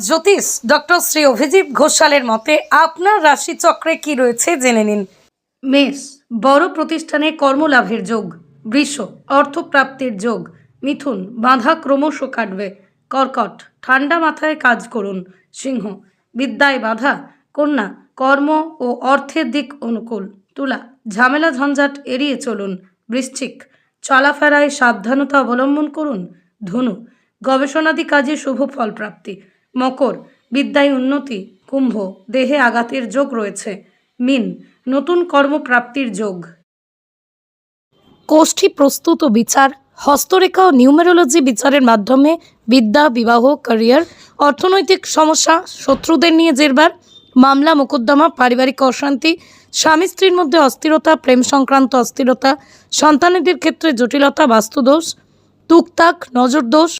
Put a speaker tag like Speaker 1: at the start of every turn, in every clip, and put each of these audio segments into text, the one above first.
Speaker 1: জ্যোতিষ doctor Shri Abhijit ঘোষালের মতে আপনার রাশিচক্রে কি রয়েছে জেনে নিন। মেষ, বড় প্রতিষ্ঠানে কর্মলাভের যোগ, বৃষ, অর্থপ্রাপ্তির যোগ, মিথুন, বাধা ক্রমশ কাটবে, কর্কট, ঠান্ডা মাথায় কাজ করুন, সিংহ, বিদ্যায় বাধা, কন্যা, কর্ম ও অর্থের দিক অনুকূল, তুলা, ঝামেলা ঝঞ্ঝাট এড়িয়ে চলুন, বৃশ্চিক, চলাফেরায় সাবধানতা অবলম্বন করুন, ধনু, গবেষণাদি কাজে শুভ ফল প্রাপ্তি মকর, বিদ্যায় উন্নতি, কুম্ভ, দেহে আঘাতের যোগ রয়েছে। মিন, নতুন কর্মপ্রাপ্তির যোগ। কোষ্ঠী প্রস্তুত ও বিচার, হস্তরেখা ও নিউমেরোলজি বিচারের মাধ্যমে বিদ্যা, বিবাহ, ক্যারিয়ার, অর্থনৈতিক সমস্যা, শত্রুদের নিয়ে জেরবার, মামলা, মোকদ্দমা, পারিবারিক অশান্তি, স্বামী স্ত্রীর মধ্যে অস্থিরতা, প্রেম সংক্রান্ত অস্থিরতা, সন্তানেদের ক্ষেত্রে জটিলতা, বাস্তুদোষ তুকতাক নজরদোষ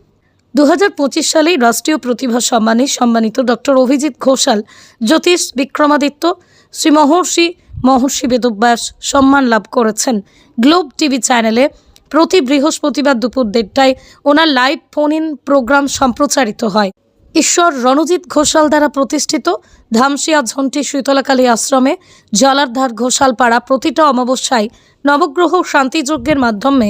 Speaker 1: দুহাজার পঁচিশ সালেই রাষ্ট্রীয় প্রতিভা সম্মানে সম্মানিত ডক্টর অভিজিৎ ঘোষাল, জ্যোতিষ বিক্রমাদিত্য, শ্রী মহর্ষি মহর্ষি বেদব্যাস সম্মান লাভ করেছেন। গ্লোব টিভি চ্যানেলে প্রতি বৃহস্পতিবার দুপুর দেড়টায় ওনার লাইভ ফোন ইন প্রোগ্রাম সম্প্রচারিত হয়। ঈশ্বর রণজিৎ ঘোষাল দ্বারা প্রতিষ্ঠিত ধামসিয়া ঝন্টি শীতলাকালী আশ্রমে জলারধার ঘোষাল পাড়া প্রতিটা অমাবস্যায় নবগ্রহ শান্তিযজ্ঞের মাধ্যমে